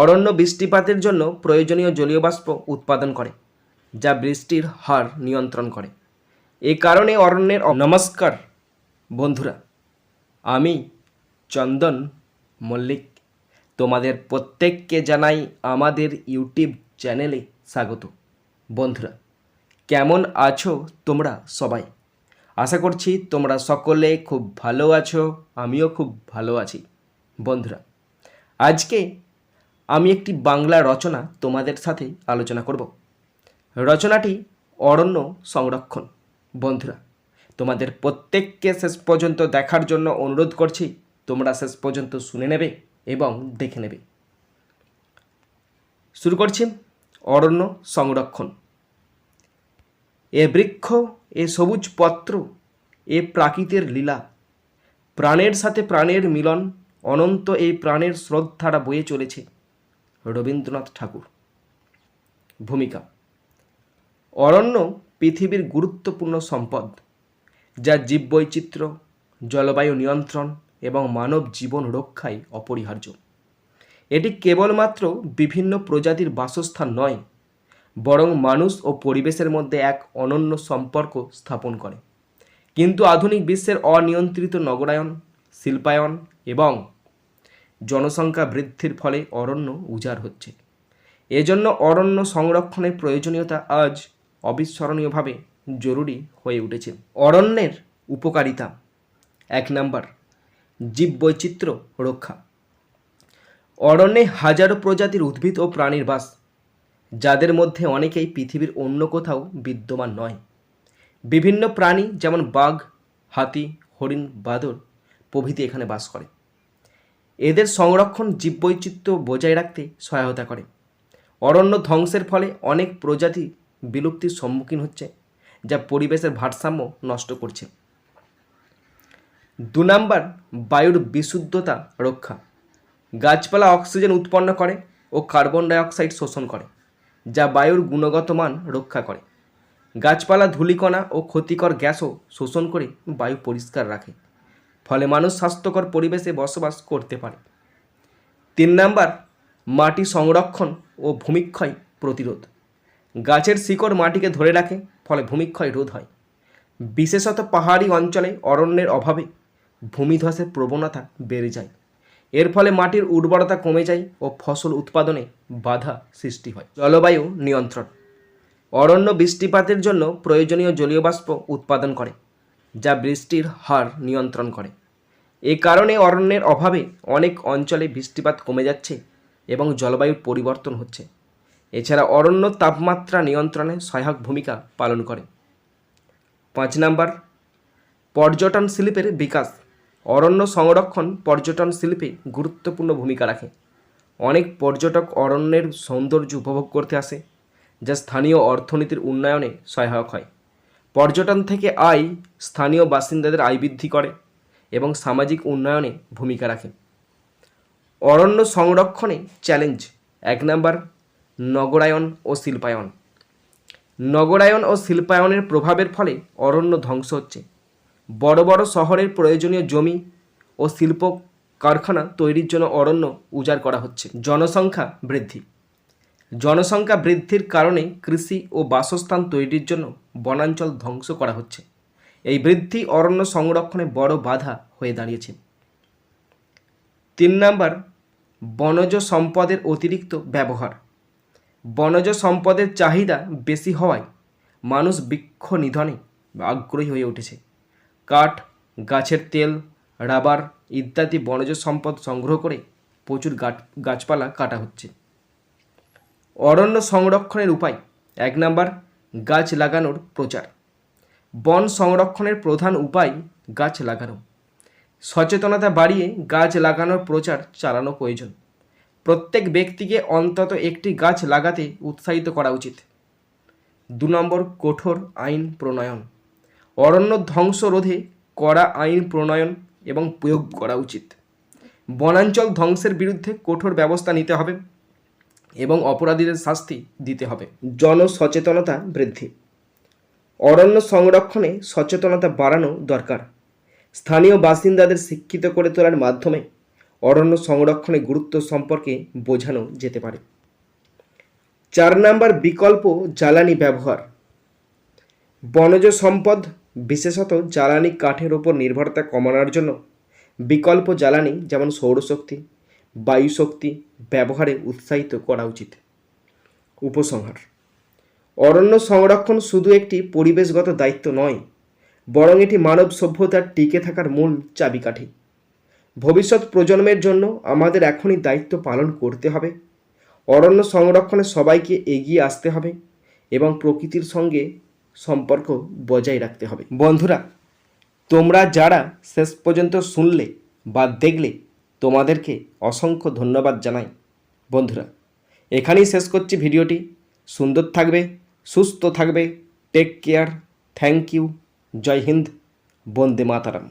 অরণ্য বৃষ্টিপাতের জন্য প্রয়োজনীয় জলীয় বাষ্প উৎপাদন করে, যা বৃষ্টির হার নিয়ন্ত্রণ করে। এ কারণে অরণ্যের নমস্কার, বন্ধুরা। আমি চন্দন মল্লিক। তোমাদের প্রত্যেককে জানাই আমাদের ইউটিউব চ্যানেলে স্বাগত। বন্ধুরা, কেমন আছো তোমরা সবাই? আশা করছি তোমরা সকলে খুব ভালো আছো, আমিও খুব ভালো আছি। বন্ধুরা, আজকে আমি একটি বাংলা রচনা তোমাদের সাথে আলোচনা করব। রচনাটি অরণ্য সংরক্ষণ। বন্ধুরা, তোমাদের প্রত্যেককে শেষ পর্যন্ত দেখার জন্য অনুরোধ করছি, তোমরা শেষ পর্যন্ত শুনে নেবে এবং দেখে নেবে। শুরু করছি অরণ্য সংরক্ষণ। এ বৃক্ষ, এ সবুজ পত্র, এ প্রাকৃতের লীলা, প্রাণের সাথে প্রাণের মিলন, অনন্ত এই প্রাণের শ্রদ্ধারা বয়ে চলেছে। রবীন্দ্রনাথ ঠাকুর। ভূমিকা। অরণ্য পৃথিবীর গুরুত্বপূর্ণ সম্পদ, যা জীববৈচিত্র্য, জলবায়ু নিয়ন্ত্রণ এবং মানব জীবন রক্ষায় অপরিহার্য। এটি কেবলমাত্র বিভিন্ন প্রজাতির বাসস্থান নয়, বরং মানুষ ও পরিবেশের মধ্যে এক অনন্য সম্পর্ক স্থাপন করে। কিন্তু আধুনিক বিশ্বের অনিয়ন্ত্রিত নগরায়ন, শিল্পায়ন এবং জনসংখ্যা বৃদ্ধির ফলে অরণ্য উজাড় হচ্ছে। এজন্য অরণ্য সংরক্ষণের প্রয়োজনীয়তা আজ অবিস্মরণীয়ভাবে জরুরি হয়ে উঠেছে। অরণ্যের উপকারিতা। এক নাম্বার, জীববৈচিত্র্য রক্ষা। অরণ্যে হাজারো প্রজাতির উদ্ভিদ ও প্রাণীর বাস, যাদের মধ্যে অনেকেই পৃথিবীর অন্য কোথাও বিদ্যমান নয়। বিভিন্ন প্রাণী যেমন বাঘ, হাতি, হরিণ, বাদর প্রভৃতি এখানে বাস করে। এদের সংরক্ষণ জীববৈচিত্র্য বজায় রাখতে সহায়তা করে। অরণ্য ধ্বংসের ফলে অনেক প্রজাতি বিলুপ্তির সম্মুখীন হচ্ছে, যা পরিবেশের ভারসাম্য নষ্ট করছে। দু নাম্বার, বায়ুর বিশুদ্ধতা রক্ষা। গাছপালা অক্সিজেন উৎপন্ন করে ও কার্বন ডাইঅক্সাইড শোষণ করে, যা বায়ুর গুণগত মান রক্ষা করে। গাছপালা ধূলিকণা ও ক্ষতিকর গ্যাসও শোষণ করে বায়ু পরিষ্কার রাখে। ফলে মানুষ স্বাস্থ্যকর পরিবেশে বসবাস করতে পারে। তিন নাম্বার, মাটি সংরক্ষণ ও ভূমিক্ষয় প্রতিরোধ। গাছের শিকড় মাটিকে ধরে রাখে, ফলে ভূমিক্ষয় রোধ হয়। বিশেষত পাহাড়ি অঞ্চলে অরণ্যের অভাবে ভূমিধসের প্রবণতা বেড়ে যায়। এর ফলে মাটির উর্বরতা কমে যায় ও ফসল উৎপাদনে বাধা সৃষ্টি হয়। জলবায়ু নিয়ন্ত্রণ। অরণ্য বৃষ্টিপাতের জন্য প্রয়োজনীয় জলীয় বাষ্প উৎপাদন করে। যা বৃষ্টির হার নিয়ন্ত্রণ করে। এ কারণে অরণ্যের অভাবে অনেক অঞ্চলে বৃষ্টিপাত কমে যাচ্ছে এবং জলবায়ুর পরিবর্তন হচ্ছে। এছাড়া অরণ্য তাপমাত্রা নিয়ন্ত্রণে সহায়ক ভূমিকা পালন করে। পাঁচ নাম্বার, পর্যটন শিল্পের বিকাশ। অরণ্য সংরক্ষণ পর্যটন শিল্পে গুরুত্বপূর্ণ ভূমিকা রাখে। অনেক পর্যটক অরণ্যের সৌন্দর্য উপভোগ করতে আসে, যা স্থানীয় অর্থনীতির উন্নয়নে সহায়ক হয়। পর্যটন থেকে আয় স্থানীয় বাসিন্দাদের আয় বৃদ্ধি করে এবং সামাজিক উন্নয়নে ভূমিকা রাখে। অরণ্য সংরক্ষণে চ্যালেঞ্জ, এক নম্বর, নগরায়ন ও শিল্পায়ন। নগরায়ন ও শিল্পায়নের প্রভাবের ফলে অরণ্য ধ্বংস হচ্ছে। বড় বড় শহরের প্রয়োজনীয় জমি ও শিল্প কারখানা তৈরির জন্য অরণ্য উজাড় করা হচ্ছে। জনসংখ্যা বৃদ্ধি। জনসংখ্যা বৃদ্ধির কারণে কৃষি ও বাসস্থান তৈরির জন্য বনাঞ্চল ধ্বংস করা হচ্ছে। এই বৃদ্ধি অরণ্য সংরক্ষণে বড় বাধা হয়ে দাঁড়িয়েছে। তিন নাম্বার, বনজ সম্পদের অতিরিক্ত ব্যবহার। বনজ সম্পদের চাহিদা বেশি হওয়ায় মানুষ বৃক্ষ নিধনে আগ্রহী হয়ে উঠেছে। কাঠ, গাছের তেল, রাবার ইত্যাদি বনজ সম্পদ সংগ্রহ করে প্রচুর গাছপালা কাটা হচ্ছে। অরণ্য সংরক্ষণের উপায়। এক নাম্বার, গাছ লাগানোর প্রচার। বন সংরক্ষণের প্রধান উপায় গাছ লাগানো। সচেতনতা বাড়িয়ে গাছ লাগানোর প্রচার চালানো প্রয়োজন। প্রত্যেক ব্যক্তিকে অন্তত একটি গাছ লাগাতে উৎসাহিত করা উচিত। দু নম্বর, কঠোর আইন প্রণয়ন। অরণ্য ধ্বংস রোধে কড়া আইন প্রণয়ন এবং প্রয়োগ করা উচিত। বনাঞ্চল ধ্বংসের বিরুদ্ধে কঠোর ব্যবস্থা নিতে হবে। এবং অপরাধীদের শাস্তি দিতে হবে। জনসচেতনতা বৃদ্ধি। অরণ্য সংরক্ষণে সচেতনতা বাড়ানো দরকার। স্থানীয় বাসিন্দাদের শিক্ষিত করে তোলার মাধ্যমে অরণ্য সংরক্ষণে গুরুত্ব সম্পর্কে বোঝানো যেতে পারে। চার নাম্বার বিকল্প জ্বালানি ব্যবহার। বনজ সম্পদ, বিশেষত জ্বালানি কাঠের ওপর নির্ভরতা কমানোর জন্য বিকল্প জ্বালানি যেমন সৌরশক্তি বায়ুশক্তি ব্যবহারে উৎসাহিত করা উচিত। উপসংহার। অরণ্য সংরক্ষণ শুধু একটি পরিবেশগত দায়িত্ব নয়, বরং এটি মানব সভ্যতার টিকে থাকার মূল চাবিকাঠি। ভবিষ্যৎ প্রজন্মের জন্য আমাদের এখনই দায়িত্ব পালন করতে হবে। অরণ্য সংরক্ষণে সবাইকে এগিয়ে আসতে হবে এবং প্রকৃতির সঙ্গে সম্পর্ক বজায় রাখতে হবে। বন্ধুরা, তোমরা যারা শেষ পর্যন্ত শুনলে বা দেখলে তোমাদেরকে অসংখ্য ধন্যবাদ জানাই। বন্ধুরা, এখানেই শেষ করছি ভিডিওটি। সুন্দর থাকবে, সুস্থ থাকবে। টেক কেয়ার থ্যাংক ইউ জয় হিন্দ, বন্দে মাতারাম।